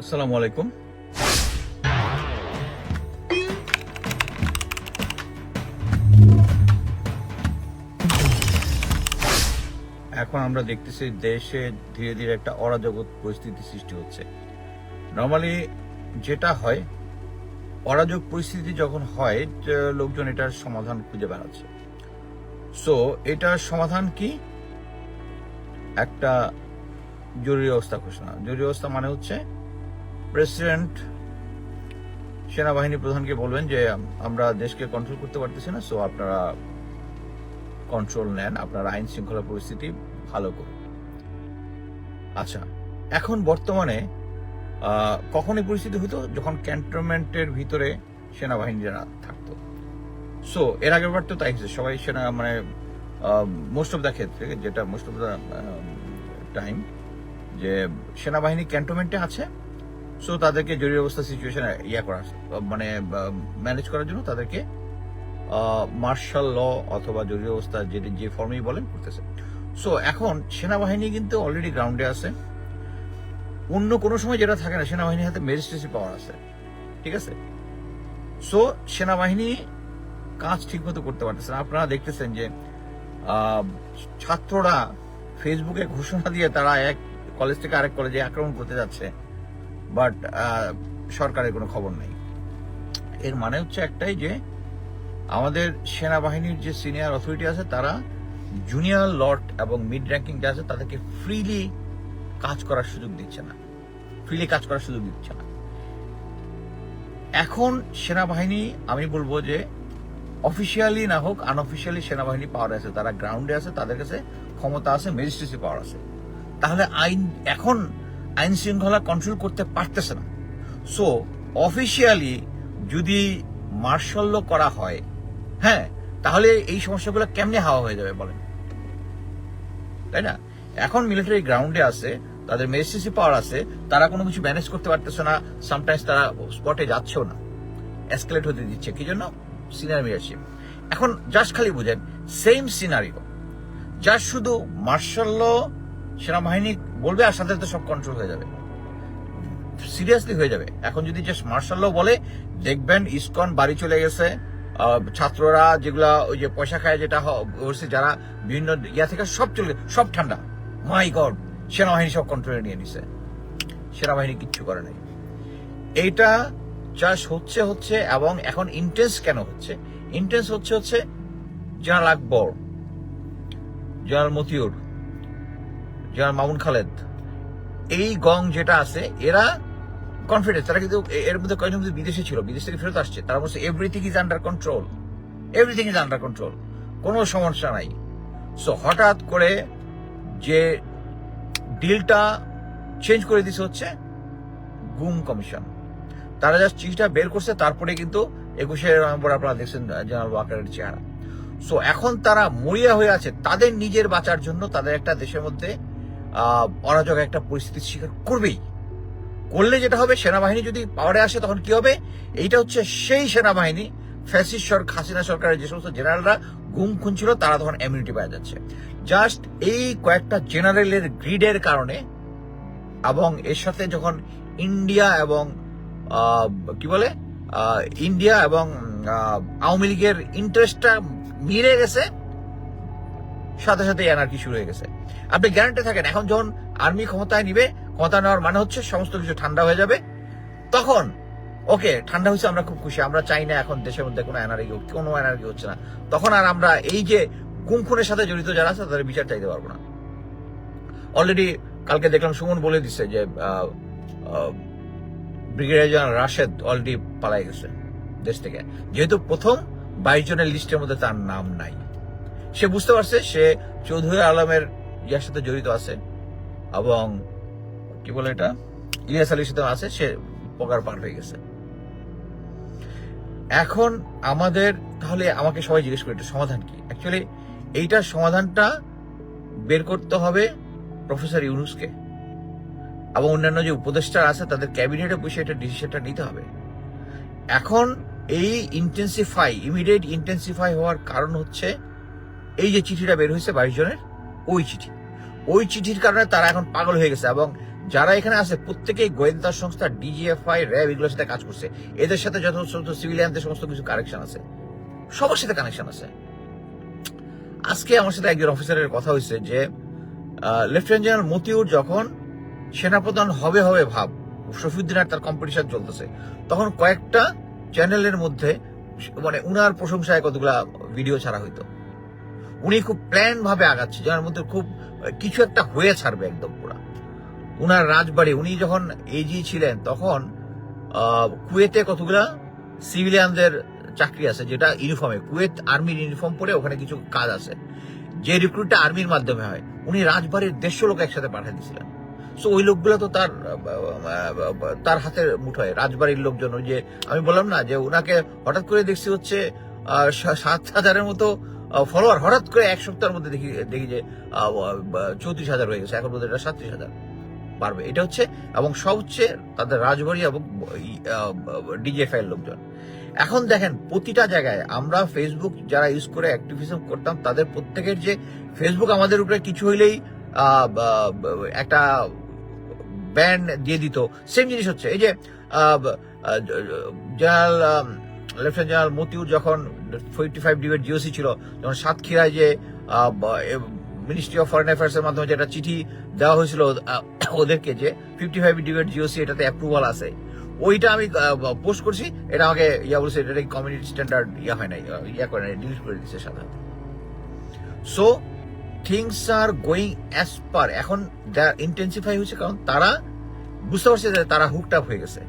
আসসালামু আলাইকুম। এখন আমরা দেখতেছি দেশে ধীরে ধীরে একটা অরাজক পরিস্থিতি সৃষ্টি হচ্ছে। নর্মালি যেটা হয়, অরাজক পরিস্থিতি যখন হয় লোকজন এটার সমাধান খুঁজে বেড়াচ্ছে। সো এটার সমাধান কি? একটা জরুরি অবস্থা ঘোষণা। জরুরি অবস্থা মানে হচ্ছে প্রেসিডেন্ট সেনাবাহিনী প্রধানকে বলবেন যে আমরা দেশকে কন্ট্রোল করতে পারতেছি না সো আপনারা কন্ট্রোল নেন, আপনারা আইন শৃঙ্খলা পরিস্থিতি ভালো করুন। আচ্ছা এখন বর্তমানে কখন এই পরিস্থিতি হতো? যখন ক্যান্টনমেন্টের ভিতরে সেনাবাহিনীরা থাকতো। সো এর আগের বার তো তাই হয়েছে, সবাই সেনা মানে মোস্ট অফ দ্য ক্ষেত্রে, যেটা মোস্ট অফ দ্য টাইম যে সেনাবাহিনী ক্যান্টনমেন্টে আছে সো তাদেরকে জরুরি অবস্থা সিচুয়েশন ইয়া করা মানে ম্যানেজ করার জন্য তাদেরকে মার্শাল ল অথবা জরুরি অবস্থা যে যে ফর্মেই বলেন করতেছে। সো এখন সেনাবাহিনী কিন্তু অলরেডি গ্রাউন্ডে আছে। অন্য কোনো সময় যেটা থাকে না, সেনাবাহিনীর হাতে ম্যাজিস্ট্রেসি পাওয়ার আছে। ঠিক আছে? সো সেনাবাহিনী কাজ ঠিকমতো করতে পারতেছে না। আপনারা দেখতেছেন যে ছাত্ররা ফেসবুকে ঘোষণা দিয়ে তারা এক কলেজ থেকে আরেক কলেজে আক্রমণ করতে যাচ্ছে। বাট সরকারের কোনো খবর নেই। এর মানে হচ্ছে একটাই যে, আমাদের সেনাবাহিনীর যে সিনিয়র অথরিটি আছে, তারা জুনিয়র লর্ড এবং মিড র্যাঙ্কিং যে আছে, তাদেরকে ফ্রিলি কাজ করার সুযোগ দিচ্ছে না। ফ্রিলি কাজ করার সুযোগ দিচ্ছে না। এখন সেনাবাহিনী, আমি বলব যে অফিসিয়ালি না হোক আনঅফিসিয়ালি সেনাবাহিনী পাওয়ার আছে। তারা গ্রাউন্ডে আছে, তাদের কাছে ক্ষমতা আছে ম্যাজিস্ট্রেসি পাওয়ার আছে। তাহলে আইন এখন আইন শৃঙ্খলা কন্ট্রোল করতে পারতেছে না। সো অফিসিয়ালি যদি মার্শাল ল করা হয় হ্যাঁ তাহলে এই সমস্যাগুলো কেমনে হাওয়া হয়ে যাবে বলেন? তাই না? এখন মিলিটারি গ্রাউন্ডে আছে, তাদের মেসিসি পাওয়ার আছে, তারা কোনো কিছু ম্যানেজ করতে পারতেছে না সামটাইমস তারা স্পটে যাচ্ছেও না। এসকেলেট হতে দিচ্ছে, কি জন্য? সিনিয়র লিডারশিপ এখন জাস্ট খালি বুঝেন সেম সিনারিও জাস্ট শুধু মার্শাল ল সেনাবাহিনী বলবে আর সাথে সাথে সব কন্ট্রোল হয়ে যাবে। সিরিয়াসলি হয়ে যাবে। এখন যদি জাস্ট মার্শাল ল বলে, দেখবেন ইসকন বাড়ি চলে গেছে ছাত্ররা যেগুলা ওই যে পয়সা খায় যেটা হ- করছে যারা বিভিন্ন ইয়া থেকে সব চলে, সব ঠান্ডা। মাই গড সেনাবাহিনী সব কন্ট্রোলে নিয়ে নিছে। সেনাবাহিনী কিচ্ছু করে নাই। এইটা চাষ হচ্ছে হচ্ছে এবং এখন ইন্টেন্স কেন হচ্ছে? ইন্টেন্স হচ্ছে হচ্ছে general Akbar general Motiur. General Mamun Khaled, এই গং যেটা আছে, এরা কনফিডেন্স তারা কিন্তু এর মধ্যে কয়েকজন কিন্তু বিদেশে ছিল, বিদেশ থেকে ফেরত আসছে। তারা বলছে everything is under control everything is under control কোনো সমস্যা নাই। সো হঠাৎ করে যে ডিলটা চেঞ্জ করে দিছে হচ্ছে গুম কমিশন। তারা জাস্ট চিঠিটা বের করছে, তারপরে কিন্তু একুশে নভেম্বর আপনারা দেখছেন জেনারেল ওয়াকারের চেহারা। সো এখন তারা মরিয়া হয়ে আছে, তাদের নিজের বাঁচার জন্য তাদের একটা দেশের মধ্যে অরাজক একটা পরিস্থিতির স্বীকার করবেই। করলে যেটা হবে, সেনাবাহিনী যদি পাওয়ারে আসে, তখন কি হবে? এইটা হচ্ছে সেই সেনাবাহিনী ফ্যাসিস সরকার হাসিনা সরকারের যে সমস্ত জেনারেলরা গুম খুন ছিল তারা তখন ইমিউনিটি পাওয়া যাচ্ছে। জাস্ট এই কয়েকটা জেনারেলের গ্রিডের কারণে এবং এর সাথে যখন ইন্ডিয়া এবং কি বলে? ইন্ডিয়া এবং আওয়ামী লীগের ইন্টারেস্টটা মিলে গেছে সাথে সাথে এনার্কি শুরু হয়ে গেছে। আপনি গ্যারান্টি থাকেন, এখন যখন আর্মি ক্ষমতায় নিবে, ক্ষমতা নেওয়ার মানে হচ্ছে সমস্ত কিছু ঠান্ডা হয়ে যাবে। তখন ওকে ঠান্ডা হয়েছে, আমরা খুব খুশি। আমরা চাই না এখন দেশের মধ্যে কোনো এনার্জি কোনো এনার্জি হচ্ছে না। তখন আর আমরা এই যে গুম খুনের সাথে জড়িত যারা আছে, তাদের বিচার চাইতে পারব না। অলরেডি কালকে দেখলাম সুমন বলে দিচ্ছে যে ব্রিগেডিয়ার জেনারেল রাশেদ অলরেডি পালাই গেছে দেশ থেকে। যেহেতু প্রথম বাইশ জনের লিস্টের মধ্যে তার নাম নাই। সে বুঝতে পারছে সে চৌধুরী আলমের ইয়ার সাথে জড়িত আছে এবং কি বলে এটা? ইলিয়াস আলীর সাথে আছে, সে পকার পার হয়ে গেছে। এখন আমাদের, তাহলে আমাকে সবাই জিজ্ঞেস করে এটা সমাধান কি? অ্যাকচুয়ালি এইটার সমাধানটা বের করতে হবে প্রফেসর ইউনুসকে এবং অন্যান্য যে উপদেষ্টা আছে, তাদের ক্যাবিনেটে বসে এটা ডিসিশনটা নিতে হবে। এখন এই ইন্টেন্সিফাই ইমিডিয়েট ইন্টেন্সিফাই হওয়ার কারণ হচ্ছে এই যে চিঠিটা বের হয়েছে বাইশ জনের, ওই চিঠি। ওই চিঠির কারণে তারা এখন পাগল হয়ে গেছে এবং যারা এখানে আছে, প্রত্যেকেই গোয়েন্দা সংস্থা ডিজিএফআই র্যাব এগুলোর সাথে কাজ করছে। এদের সাথে যত সমস্ত সিভিলিয়ানদের সমস্ত কিছু কানেকশন আছে। সবার সাথে কানেকশন আছে। আজকে আমার সাথে একজন অফিসারের কথা হয়েছে যে লেফটেন্যান্ট জেনারেল মতিউর যখন সেনাপ্রধান হবে হবে ভাব, শফিউদ্দিন আর তার কম্পিটিশন চলতেছে, তখন কয়েকটা চ্যানেলের মধ্যে মানে উনার প্রশংসায় কতগুলা ভিডিও ছাড়া হইতো। উনি খুব প্ল্যান ভাবে আগাচ্ছে, যার মধ্যে খুব কিছু একটা হয়ে ছাড়বে একদম পুরা। উনার রাজবাড়ি, উনি যখন এজি ছিলেন, তখন কুয়েতে কতগুলা সিভিলিয়ানদের চাকরি আছে, যেটা ইউনিফর্মে কুয়েত আর্মির ইউনিফর্ম পরে ওখানে কিছু কাজ আছে। যে রিক্রুটটা আর্মির মাধ্যমে হয়, উনি রাজবাড়ির দেড়শো লোক একসাথে পাঠিয়ে দিয়েছিলেন। সো ওই লোকগুলো তো তার তার হাতের মুঠোয় রাজবাড়ির লোকজন, ওই যে আমি বললাম না, যে ওনাকে হঠাৎ করে দেখছি হচ্ছে সাত হাজারের মতো ফলোয়ার হঠাৎ করে এক সপ্তাহের মধ্যে দেখি দেখি যে চৌত্রিশ হাজার হয়ে গেছে। এখন বোধহয় এটা সাতত্রিশ হাজার পারবে এটা হচ্ছে, এবং সব হচ্ছে তাদের রাজবাড়ি এবং ডিজেফআই এর লোকজন। এখন দেখেন, প্রতিটা জায়গায় আমরা ফেসবুক যারা ইউজ করে অ্যাক্টিভিজম করতাম, তাদের প্রত্যেকের যে ফেসবুক আমাদের উপরে কিছু হইলেই একটা ব্যান দিয়ে দিত। সেম জিনিস হচ্ছে, এই যে জেনারেল লেফটেন্যান্ট জেনারেল মতিউর যখন ফোর্টি ফাইভ ডিবেট জিওসি ছিল যখন সাতক্ষীরায় যে মিনিস্ট্রি অফ ফরেন অ্যাফেয়ার্স এর মাধ্যমে যেটা চিঠি দেওয়া হয়েছিল ওদেরকে যে ফিফটি ফাইভ ডিবেট জিওসি এটাতে অ্যাপ্রুভাল আছে। ওইটা আমি পোস্ট করছি, এটা আমাকে ইয়া বলছে, এটা কমিউনিটি স্ট্যান্ডার্ড ইয়া হয় নাই ইয়া করে নাই ডিলিট করে দিচ্ছে সাধারণত। So things are going as per এখন ইন্টেন্সিফাই হয়েছে, কারণ তারা, বুঝতে পারছে যে তারা হুকড আপ হয়ে গেছে।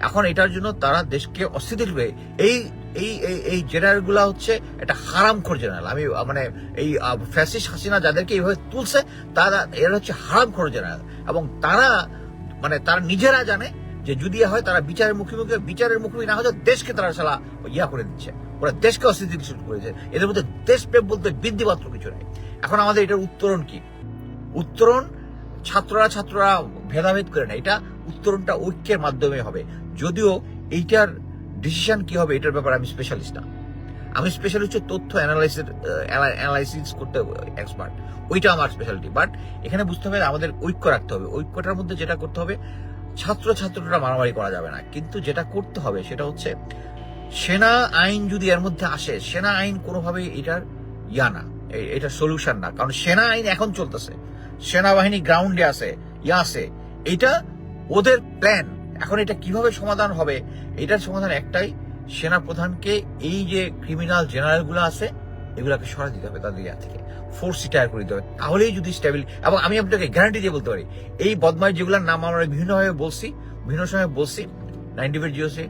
এখন এটার জন্য তারা দেশকে অস্থিতিশীল হয়ে এই এই এই এই জেনারেলগুলা হচ্ছে একটা হারাম খোর জেনারেল। আমি মানে এই ফ্যাসিস হাসিনা যাদেরকে এইভাবে তুলছে, তারা, এরা হচ্ছে হারাম খোর জেনারেল। এবং তারা মানে তারা নিজেরা জানে যে যদি হয়, তারা বিচারের মুখোমুখি বিচারের মুখোমুখি না হয়তো দেশকে তারা সালা ইয়া করে দিচ্ছে। ওরা দেশকে অস্থিতিশীল করেছে। এদের মধ্যে দেশপ্রেম বলতে বিদ্যিমাত্র কিছু নেই। এখন আমাদের এটার উত্তরণ কি? উত্তরণ ছাত্ররা ছাত্ররা ভেদাভেদ করে না। এটা উত্তরণটা ঐক্যের মাধ্যমে হবে। যদিও এইটার ডিসিশন কি হবে, এটার ব্যাপারে আমি স্পেশালিস্ট না। আমি স্পেশাল হচ্ছে তথ্য অ্যানালাইসিস অ্যানালাইসিস করতে এক্সপার্ট ওইটা আমার স্পেশালিটি বাট এখানে বুঝতে হবে আমাদের ঐক্য রাখতে হবে। ঐক্যটার মধ্যে যেটা করতে হবে ছাত্র ছাত্ররা মারামারি করা যাবে না। কিন্তু যেটা করতে হবে সেটা হচ্ছে, সেনা আইন যদি এর মধ্যে আসে, সেনা আইন কোনোভাবেই এটার ইয়া না, এ- এটার সলিউশন না। কারণ সেনা আইন এখন চলতেছে। সেনাবাহিনী গ্রাউন্ডে আছে, ইয়া আছে। এটা ওদের প্ল্যান এখন এটা কীভাবে সমাধান হবে, এটার সমাধান একটাই সেনা প্রধানকে এই যে ক্রিমিনাল জেনারেলগুলো আছে, এগুলাকে সরা দিতে হবে তাদের ইয়া থেকে ফোর্স রিটায়ার করে দিতে হবে, তাহলেই যদি স্টেবিল এবং আমি আপনাকে গ্যারান্টি দিয়ে বলতে পারি, এই বদমাইশ যেগুলোর নাম আমরা বিভিন্নভাবে বলছি, বিভিন্ন সময় বলছি, নাইনটি ফের GOC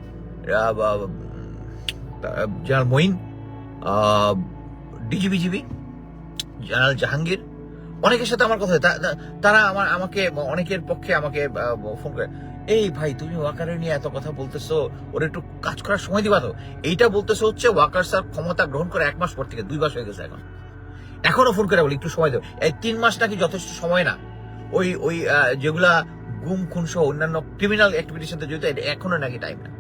general Moin DG BGB general Jahangir অনেকের সাথে আমার কথা তারা আমার আমাকে অনেকের পক্ষে আমাকে ফোন করে, এই ভাই, তুমি ওয়াকারের নিয়ে এত কথা বলতেছো, ওর একটু কাজ করার সময় দিবা তো? এইটা বলতেছো হচ্ছে, ওয়াকার স্যার ক্ষমতা গ্রহণ করে এক মাস পর থেকে, দুই মাস হয়ে গেছে এখন। এখনও ফোন করে বলি, একটু সময় দেবো এই তিন মাস নাকি যথেষ্ট সময় না। ওই ওই যেগুলা গুম, খুন সহ অন্যান্য ক্রিমিনাল অ্যাক্টিভিটির সাথে জড়িত এখনও নাকি টাইম না।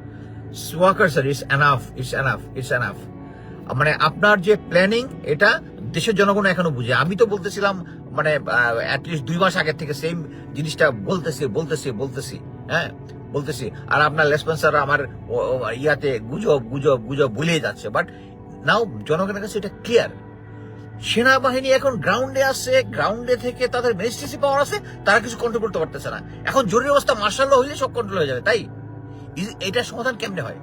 Waker sir it's enough it's enough it's enough মানে আপনার যে প্ল্যানিং এটা দেশের জনগণ এখনও বুঝে। আমি তো বলতেছিলাম মানে অ্যাটলিস্ট দুই মাস আগের থেকে সেম জিনিসটা বলতেছি বলতেছি বলতেছি হ্যাঁ? বলতেছি। আর আপনার লেসপেন্সার আমার ইয়াতে গুজব গুজব গুজব বলেই যাচ্ছে। বাট নাও জনগণের কাছে এটা ক্লিয়ার সেনাবাহিনী এখন গ্রাউন্ডে আছে গ্রাউন্ডে থেকে তাদের ম্যাজিস্ট্রেসি পাওয়ার আছে, তারা কিছু কন্ট্রোল করতে পারতেছে না। এখন জরুরি অবস্থা মার্শাল হইলে সব কন্ট্রোল হয়ে যাবে, তাই? এটার সমাধান কেমনে হয়?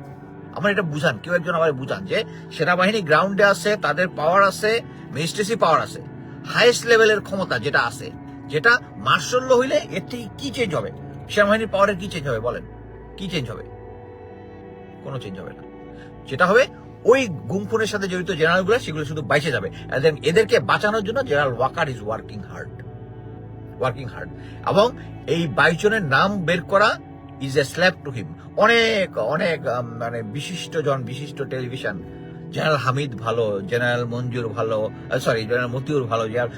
আমার এটা বুঝান, কেউ একজন আমার বুঝান যে, সেনাবাহিনী গ্রাউন্ডে আছে, তাদের পাওয়ার আছে ম্যাজিস্ট্রেসি পাওয়ার আছে। হাইয়েস্ট লেভেলের ক্ষমতা যেটা আছে, যেটা মার্শাল হইলে এর থেকে কি চেঞ্জ হবে? সেনাবাহিনীর পাওয়ারের কি চেঞ্জ হবে বলেন? কি চেঞ্জ হবে? কোনো চেঞ্জ হবে না। যেটা হবে, ওই গুমখুনের সাথে জড়িত জেনারেলগুলো সেগুলো শুধু বাইচে যাবে। এদেরকে বাঁচানোর জন্য general Walker is working hard working hard এবং এই বাইশ জনের নাম বের করা is a slap to him অনেক অনেক মানে বিশিষ্ট জন বিশিষ্ট টেলিভিশন জেনারেল হামিদ ভালো জেনারেল মঞ্জুর ভালো সরি জেনারেল মতিউর ভালো, যার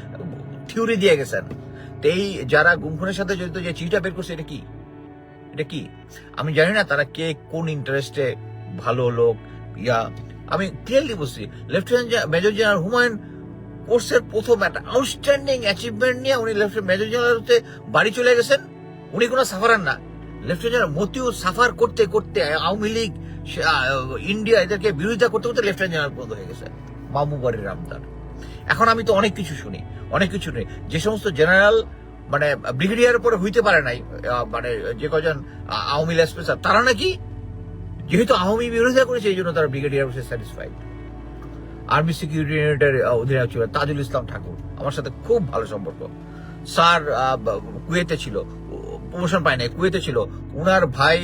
থিওরি দিয়ে গেছেন। এই যারা গুমখুনের সাথে জড়িত যে চিঠিটা বের করছে, এটা কি? এটা কি? আমি জানি না তারা কে কোন ইন্টারেস্টে ভালো লোক, ইয়া, আমি ক্লিয়ারলি বলছি লেফটেন্যান্ট মেজর জেনারেল হুমায়ুন কোর্সের প্রথম একটা আউটস্ট্যান্ডিং অ্যাচিভমেন্ট নিয়ে উনি লেফটেন্যান্ট মেজর জেনারেল হতে বাড়ি চলে গেছেন। উনি কোনো সাফারার না। লেফটেন্যান্ট মতিউর সাফার করতে করতে, আওয়ামী লীগ ইন্ডিয়া এদেরকে বিরোধিতা করতে করতে লেফটেন্যান্ট জেনারেল পর্যন্ত হয়ে গেছে। মামুবাড়ির রামদার। এখন আমি তো অনেক কিছু শুনি, অনেক কিছু নেই যে সমস্ত জেনারেল মানে ব্রিগেডিয়ার উপরে হইতে পারে নাই মানে যে কজন আওয়ামী লীগ স্পেশাল তারা নাকি যেহেতু আওয়ামী বিরোধিতা করেছে, এই জন্য তারা ব্রিগেডিয়ার হচ্ছে স্যাটিসফাইড আর্মি সিকিউরিটি ইউনিটের অধিনায়ক ছিল তাজুল ইসলাম ঠাকুর, আমার সাথে খুব ভালো সম্পর্ক। স্যার কুয়েতে ছিল প্রমোশন পায় নাই, কুয়েতে ছিল। উনার ভাই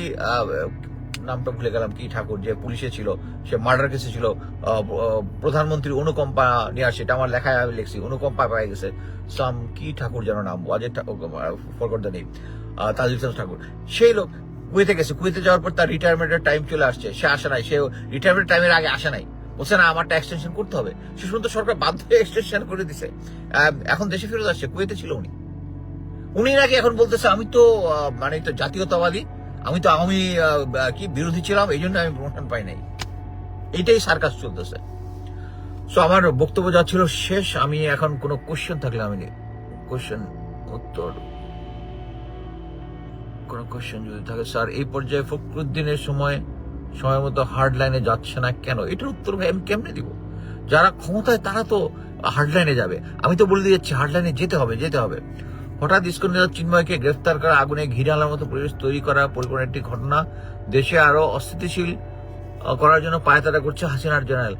নামটা ভুলে গেলাম কি ঠাকুর যে পুলিশে ছিল সে মার্ডার কেসে ছিল আহ, আহ, প্রধানমন্ত্রী অনুকম্পা নিয়ে আসে এটা আমার লেখায় আমি লিখছি অনুকম্পা পাই গেছে সাম কি ঠাকুর যেন নাম Ajay forgot the name Tajul Islam Thakur সেই লোক কুয়েতে গেছে কুয়েতে যাওয়ার পর তার রিটায়ারমেন্টের টাইম চলে আসছে সে আসে নাই সে রিটায়ারমেন্ট টাইমের আগে আসে নাই বলছে না আমারটা এক্সটেনশন করতে হবে সে শুধু সরকার বাধ্য হয়ে এক্সটেনশন করে দিছে এখন দেশে ফেরত আসছে কুয়েতে ছিল উনি উনি নাকি এখন বলতেছে আমি তো মানে তো জাতীয়তাবাদী আমি তো আওয়ামী কি বিরোধী ছিলাম, এই জন্য আমি প্রমোশন পাই নাই। এইটাই সার্কাস চলতেছে। সো আমার বক্তব্য যা ছিল শেষ, আমি এখন কোনো কোশ্চেন থাকলে আমি কোশ্চেন উত্তর। কোন কোশ্চেন যদি থাকে স্যার এই পর্যায়ে ফখরুদ্দিনের সময় সময় মতো হার্ড লাইনে যাচ্ছে না কেন? এটার উত্তর আমি কেমনে দিব? যারা ক্ষমতায়, তারা তো হার্ড লাইনে যাবে। আমি তো বলে দিয়েছি হার্ড লাইনে যেতে হবে যেতে হবে। হঠাৎ ইস্কন নেতা চিন্ময়কে গ্রেফতার করা আগুনে ঘিরে আনার মতো পরিবেশ তৈরি করা পরিকল্পনা একটি ঘটনা। দেশে আরও অস্থিতিশীল করার জন্য পায়তারা করছে হাসিনার জেনারেল।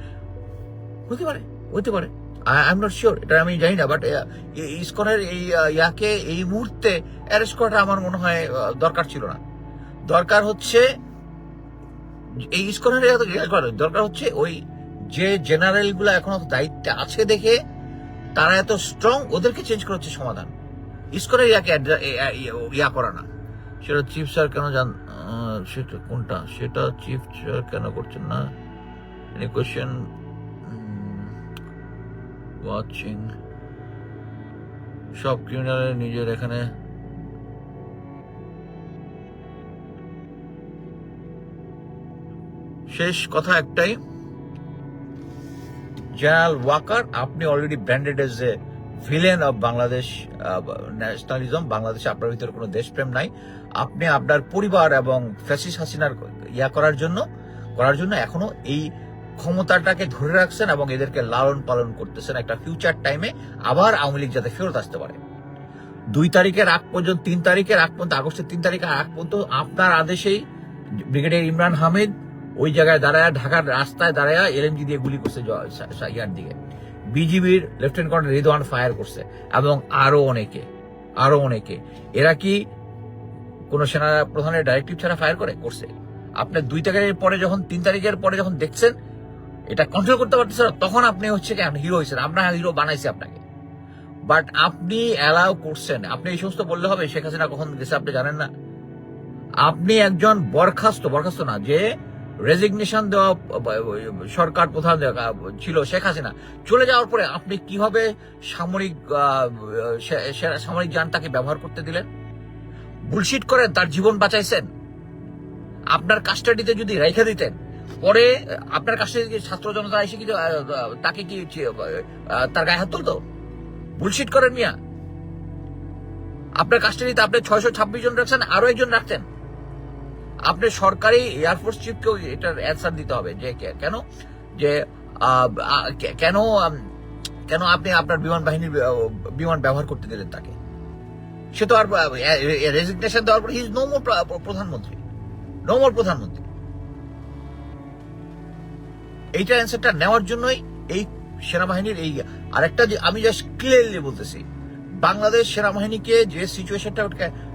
হতে পারে হতে পারে। আই এম নট শিওর এটা আমি জানি না বাট ইসকনের এই ইয়াকে এই মুহূর্তে অ্যারেস্ট করাটা আমার মনে হয় দরকার ছিল না। দরকার হচ্ছে, এই ইসকনের দরকার হচ্ছে ওই যে জেনারেলগুলো এখনও দায়িত্বে আছে দেখে তারা এত স্ট্রং ওদেরকে চেঞ্জ করা হচ্ছে সমাধান। ইসকনের ইয়াকে ইয়ে- ইয়া করা না। সেটা চিফ স্যার কেন জান সেটা কোনটা? সেটা চিফ স্যার কেন করছেন না? এনি কোয়েশ্চেন ওয়াচিং সব ক্রিমিনালের নিজের এখানে। শেষ কথা একটাই। জেনারেল ওয়াকার, আপনি already branded as a villain of Bangladesh nationalism বাংলাদেশে আপনার ভিতরে কোনো দেশপ্রেম নাই। আপনি আপনার পরিবার এবং ফ্যাসিস হাসিনার ইয়া করার জন্য করার জন্য এখনও এই ক্ষমতাটাকে ধরে রাখছেন এবং এদেরকে লালন পালন করতেছেন একটা ফিউচার টাইমে আবার আওয়ামী লীগ যাতে ফেরত আসতে পারে। দুই তারিখের আগ পর্যন্ত, তিন তারিখের আগ পর্যন্ত, আগস্টের তিন তারিখের আগ পর্যন্ত আপনার আদেশেই ব্রিগেডিয়ার ইমরান হামিদ ওই জায়গায় দাঁড়ায়, ঢাকার রাস্তায় দাঁড়ায় এলএমজি দিয়ে গুলি করছে ইয়ার দিকে। বিজিবির লেফটেন্যান্ট কর্নেল রিদওয়ান ফায়ার করছে, এবং আরও অনেকে আরও অনেকে। এরা কি কোন সেনা প্রধানের ডাইরেক্টিভ ছাড়া ফায়ার করে? করছে। আপনার দুই তারিখের পরে যখন, তিন তারিখের পরে যখন দেখছেন, এটা কন্ট্রোল করতে পারতেছেন তখন আপনি হচ্ছে কেন হিরো হয়েছেন, আমরা হিরো বানাইছি আপনাকে। বাট আপনি অ্যালাউ করছেন, আপনি এই সমস্ত বললে হবে, শেখ হাসিনা কখন গেছে আপনি জানেন না। আপনি একজন বরখাস্ত বরখাস্ত না, যে রেজিগনেশন দেওয়া, সরকার প্রধান ছিল শেখ হাসিনা। চলে যাওয়ার পরে আপনি কীভাবে সামরিক সামরিক যানটাকে ব্যবহার করতে দিলেন? বুলশিট করেন তার জীবন বাঁচাইছেন? আপনার কাস্টাডিতে যদি রেখে দিতেন, পরে আপনার কাস্টাডি ছাত্র জনতা এসে কি তাকে কি তার গায়ে হাত তুলতো? বুলশিট করেন মিয়া। আপনার কাস্টাডিতে আপনি ছয়শো ছাব্বিশ জন রাখছেন, আরও একজন রাখছেন আপনি সরকারি এয়ারফোর্স চিফকেও এটার অ্যান্সার দিতে হবে যে কেন? যে কেন কেন আপনি আপনার বিমান বাহিনীর বিমান ব্যবহার করতে দিলেন তাকে? সে তো আর রেজিগনেশন দেওয়ার পর হিজ নো মোর প্রধানমন্ত্রী। নো মোর প্রধানমন্ত্রী। এইটা অ্যান্সারটা নেওয়ার জন্যই এই সেনাবাহিনীর এই আরেকটা যে, আমি জাস্ট ক্লিয়ারলি বলতেছি, বাংলাদেশ সেনাবাহিনীকে যে সিচুয়েশনটা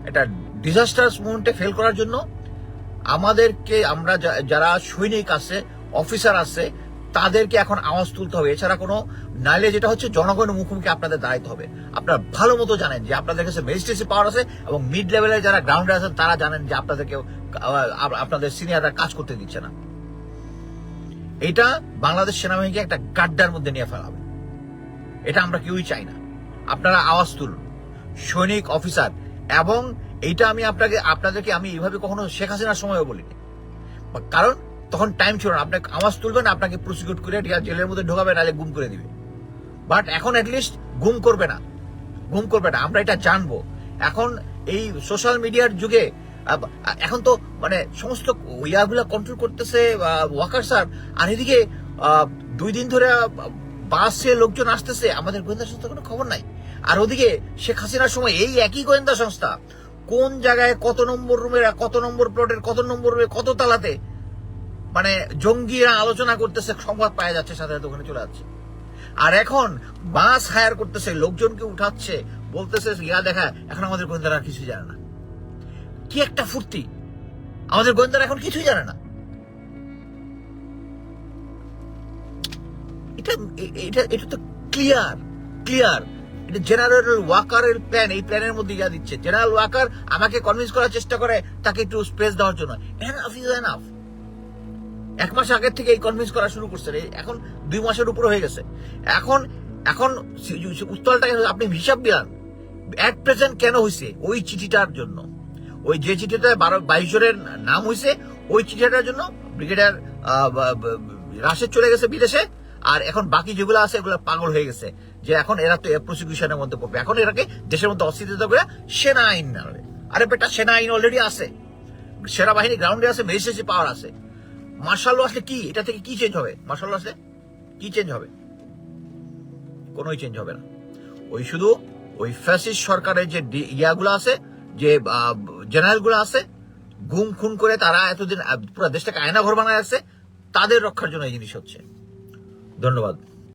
একটা ডিজাস্টার্স মুভমেন্টে ফেল করার জন্য আমাদেরকে আমরা যারা সৈনিক আছে অফিসার আছে, তাদেরকে এখন আওয়াজ তুলতে হবে। এছাড়া কোনো নাইলে যেটা হচ্ছে জনগণের মুখোমুখি আপনাদের দাঁড়াইতে হবে। আপনারা ভালো মতো জানেন যে আপনাদের কাছে ম্যাজিস্ট্রেসি পাওয়ার আছে এবং মিড লেভেলে যারা গ্রাউন্ডে আছেন, তারা জানেন যে আপনাদেরকে আপনাদের সিনিয়ররা কাজ করতে দিচ্ছে না। এটা বাংলাদেশ সেনাবাহিনীকে একটা গাড্ডার মধ্যে নিয়ে ফেলাবে এটা আমরা কেউই চাই না। আপনারা আওয়াজ তুলুন। সৈনিক অফিসার এবং এইটা আমি আপনাকে, আপনাদেরকে আমি এইভাবে কখনো শেখ হাসিনার সময়ও বলিনি। কারণ তখন টাইম ছিল না। আপনাকে আওয়াজ তুলবেন, আপনাকে প্রসিকিউট করে জেলের মধ্যে ঢোকাবে, নাহলে গুম করে দিবে। বাট এখন অ্যাটলিস্ট গুম করবে না। গুম করবে না। আমরা এটা জানব। এখন এই সোশ্যাল মিডিয়ার যুগে এখন তো মানে সমস্ত ইয়াগুলা কন্ট্রোল করতেছে ওয়াকার স্যার আর এদিকে দুই দিন ধরে বাসে লোকজন আসতেছে। আমাদের গোয়েন্দা সংস্থার কোনো খবর নাই। আর ওদিকে শেখ হাসিনার সময় এই একই গোয়েন্দা সংস্থা। কোন জায়গায় কত নম্বর রুমের কত নম্বর প্লটের কত নম্বর রুমে কত তালাতে? মানে জঙ্গিরা আলোচনা করতেছে, সংবাদ পাওয়া যাচ্ছে, সাথে সাথে ওখানে চলে যাচ্ছে। আর এখন বাস হায়ার করতেছে, লোকজনকে উঠাচ্ছে, বলতেছে, ইয়া দেখা, এখন আমাদের গোয়েন্দারা কিছুই জানে না। কি একটা ফুর্তি! আমাদের গোয়েন্দারা এখন কিছুই জানে না। এটা এটা এটা তো ক্লিয়ার ক্লিয়ার এটা জেনারেল ওয়াকারের প্ল্যান এই প্ল্যানের মধ্যে ইয়া দিচ্ছে। জেনারেল ওয়াকার আমাকে কনভিন্স করার চেষ্টা করে, তাকে একটু স্পেস দেওয়ার জন্য। এনাফ ইজ এনাফ এক মাস আগের থেকে এই কনভিন্স করা শুরু করছে এখন দুই মাসের হয়ে গেছে। এখন এখন উত্তরটা আপনি হিসাব দিলাম। অ্যাট প্রেজেন্ট কেন হয়েছে ওই চিঠিটার জন্য। ওই যে চিঠিটা বারো, বাইশ জনের নাম হয়েছে ওই চিঠিটার জন্য ব্রিগেডিয়ার রাশেদ চলে গেছে বিদেশে। আর এখন বাকি যেগুলো আছে, এগুলো পাগল হয়ে গেছে, যে এখন এরা তো প্রসিকিউশনের মধ্যে পড়বে। এখন এরাকে দেশের মধ্যে অস্থিরতা করে সেনা আইন আনবে আরে বেটা, সেনা আইন অলরেডি আছে। সেনাবাহিনী গ্রাউন্ডে আছে ম্যাজিস্ট্রেসি পাওয়ার আছে। মার্শাল ল আসলে কি? এটা থেকে কি চেঞ্জ হবে? মার্শাল ল আসলে কি চেঞ্জ হবে? কোনোই চেঞ্জ হবে না। ওই শুধু ওই ফ্যাসিস্ট সরকারের যে ইয়াগুলো আছে, যে জেনারেলগুলো আছে গুম খুন করে তারা এতদিন পুরো দেশটাকে আয়না ঘর বানায় আছে তাদের রক্ষার জন্য এই জিনিস হচ্ছে। ধন্যবাদ।